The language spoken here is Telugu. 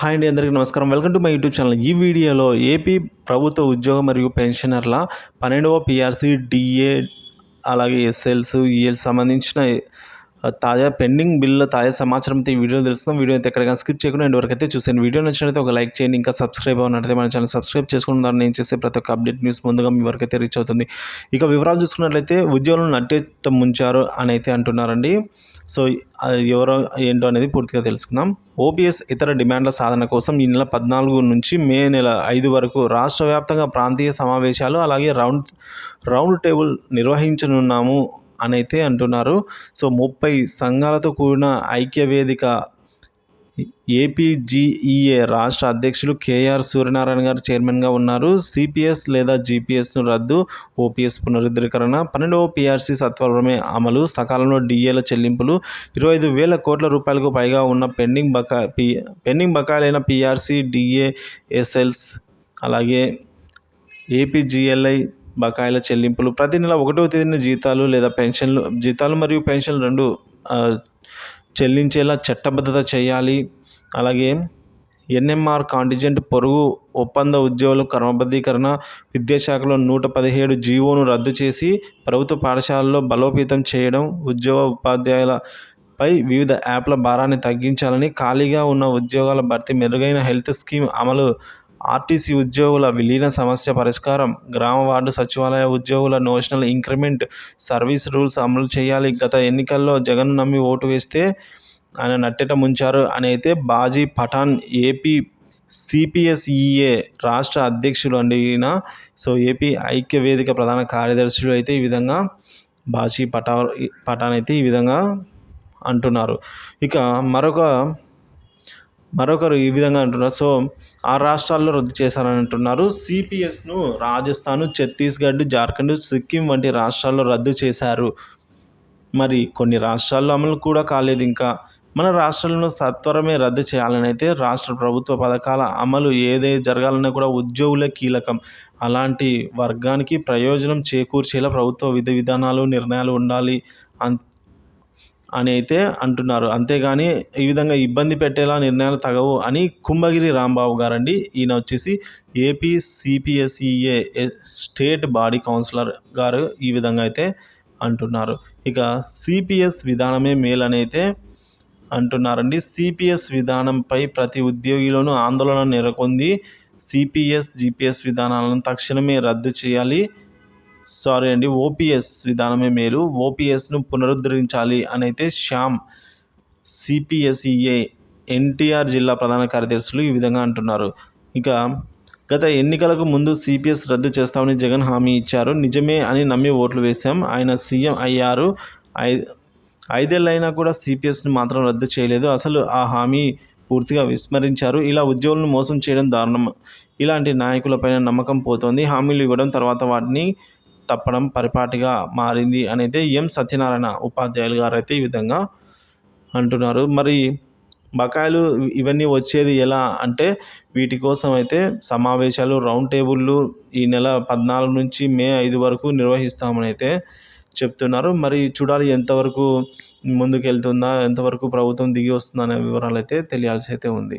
హాయ్ అండి అందరికీ నమస్కారం. Welcome to my YouTube channel. ఈ వీడియోలో ఏపీ ప్రభుత్వ ఉద్యోగ మరియు పెన్షనర్ల పన్నెండవ పిఆర్సీ డిఏ అలాగే ఎస్ఎల్స్ ఈఎల్ సంబంధించిన తాజా పెండింగ్ బిల్ల తాజా సమాచారంతో ఈ వీడియో తెలుస్తున్నాం. వీడియో అయితే ఎక్కడికైనా స్కిప్ చేయకుండా ఎండ్ వరకు అయితే చూసాను వీడియో నచ్చినట్లయితే ఒక లైక్ చేయండి. ఇంకా సబ్స్క్రైబ్ అవునట్లయితే మన ఛానల్ సబ్స్క్రైబ్ చేసుకున్న దాన్ని నేను చేసే ప్రతి ఒక్క అప్డేట్ న్యూస్ ముందుగా మీ వరకు అయితే రీచ్ అవుతుంది. ఇక వివరాలు చూసుకున్నట్లయితే ఉద్యోగులను నట్టేట ముంచారు అని అయితే అంటున్నారండి. సో ఎవరో ఏంటో అనేది పూర్తిగా తెలుసుకుందాం. ఓపీఎస్ ఇతర డిమాండ్ల సాధన కోసం ఈ నెల పద్నాలుగు నుంచి మే నెల ఐదు వరకు రాష్ట్ర వ్యాప్తంగా ప్రాంతీయ సమావేశాలు అలాగే రౌండ్ రౌండ్ టేబుల్ నిర్వహించనున్నాము అని అయితే అంటున్నారు. సో ముప్పై సంఘాలతో కూడిన ఐక్య వేదిక ఏపీజీఈఏ రాష్ట్ర అధ్యక్షులు కేఆర్ సూర్యనారాయణ గారు చైర్మన్గా ఉన్నారు. సిపిఎస్ లేదా జీపీఎస్ను రద్దు ఓపీఎస్ పునరుద్ధరీకరణ పన్నెండవ పీఆర్సీ సత్వరమే అమలు సకాలంలో డిఏల చెల్లింపులు ఇరవై ఐదు వేల కోట్ల రూపాయలకు పైగా ఉన్న పెండింగ్ బకా పి పెండింగ్ బకాయిలైన పీఆర్సీ డిఏఎస్ఎల్స్ అలాగే ఏపీజీఎల్ఐ బకాయిల చెల్లింపులు. ప్రతి నెల ఒకటవ తేదీన జీతాలు లేదా పెన్షన్లు జీతాలు మరియు పెన్షన్లు రెండు చెల్లించేలా చట్టబద్ధత చేయాలి. అలాగే ఎన్ఎంఆర్ కాంటిజెంట్ పొరుగు ఒప్పంద ఉద్యోగుల క్రమబద్ధీకరణ విద్యాశాఖలో నూట పదిహేడు జీవోను రద్దు చేసి ప్రభుత్వ పాఠశాలల్లో బలోపేతం చేయడం ఉద్యోగ ఉపాధ్యాయులపై వివిధ యాప్ల భారాన్ని తగ్గించాలని ఖాళీగా ఉన్న ఉద్యోగాల భర్తీ మెరుగైన హెల్త్ స్కీమ్ అమలు ఆర్టీసీ ఉద్యోగుల విలీన సమస్య పరిష్కారం గ్రామ వార్డు సచివాలయ ఉద్యోగుల నోషనల్ ఇంక్రిమెంట్ సర్వీస్ రూల్స్ అమలు చేయాలి. గత ఎన్నికల్లో జగన్ నమ్మి ఓటు వేస్తే ఆయన నట్టెట ముంచారు అని అయితే బాజీ పఠాన్ ఏపీ సిపిఎస్ఈఏ రాష్ట్ర అధ్యక్షులు అండి ఈయన సో ఏపీ ఐక్య వేదిక ప్రధాన కార్యదర్శులు అయితే ఈ విధంగా బాజీ పఠా పఠాన్ అయితే ఈ విధంగా అంటున్నారు. ఇక మరొక మరొకరు ఈ విధంగా అంటున్నారు. సో ఆ రాష్ట్రాల్లో రద్దు చేశారని అంటున్నారు. సిపిఎస్ను రాజస్థాన్ ఛత్తీస్గఢ్ జార్ఖండ్ సిక్కిం వంటి రాష్ట్రాల్లో రద్దు చేశారు. మరి కొన్ని రాష్ట్రాల్లో అమలు కూడా కాలేదు ఇంకా. మన రాష్ట్రంలో సత్వరమే రద్దు చేయాలని అయితే రాష్ట్ర ప్రభుత్వ పథకాల అమలు ఏదే జరగాలన్నా కూడా ఉద్యోగులే కీలకం. అలాంటి వర్గానికి ప్రయోజనం చేకూర్చేలా ప్రభుత్వ విధి విధానాలు నిర్ణయాలు ఉండాలి అని అయితే అంటున్నారు. అంతేగాని ఈ విధంగా ఇబ్బంది పెట్టేలా నిర్ణయాలు తగవు అని కుంభగిరి రాంబాబు గారండి ఈయన వచ్చేసి AP CPSEA state body councillor గారు ఈ విధంగా అయితే అంటున్నారు. ఇక సిపిఎస్ విధానమే మేలని అయితే అంటున్నారండి. సిపిఎస్ విధానంపై ప్రతి ఉద్యోగిలోనూ ఆందోళన నెలకొంది. సిపిఎస్ జిపిఎస్ విధానాలను తక్షణమే రద్దు చేయాలి. సారీ అండి ఓపీఎస్ విధానమే మేలు. ఓపీఎస్ను పునరుద్ధరించాలి అనైతే శ్యామ్ సిపిఎస్ఈఏ ఎన్టీఆర్ జిల్లా ప్రధాన కార్యదర్శులు ఈ విధంగా అంటున్నారు. ఇక గత ఎన్నికలకు ముందు సిపిఎస్ రద్దు చేస్తామని జగన్ హామీ ఇచ్చారు. నిజమే అని నమ్మి ఓట్లు వేశాం. ఆయన సీఎం అయ్యారు. ఐ ఐదేళ్ళైనా కూడా సిపిఎస్ను మాత్రం రద్దు చేయలేదు. అసలు ఆ హామీ పూర్తిగా విస్మరించారు. ఇలా ఉద్యోగులను మోసం చేయడం దారుణం. ఇలాంటి నాయకులపైన నమ్మకం పోతోంది. హామీలు ఇవ్వడం తర్వాత వాటిని తప్పడం పరిపాటిగా మారింది అనేది ఎం సత్యనారాయణ ఉపాధ్యాయులు గారు అయితే ఈ విధంగా అంటున్నారు. మరి బకాయిలు ఇవన్నీ వచ్చేది ఎలా అంటే వీటి కోసం అయితే సమావేశాలు రౌండ్ టేబుళ్ళు ఈ నెల పద్నాలుగు నుంచి మే ఐదు వరకు నిర్వహిస్తామని అయితే చెప్తున్నారు. మరి చూడాలి ఎంతవరకు ముందుకెళ్తుందా ఎంతవరకు ప్రభుత్వం దిగి వస్తుందా అనే వివరాలు అయితే తెలియాల్సి అయితే ఉంది.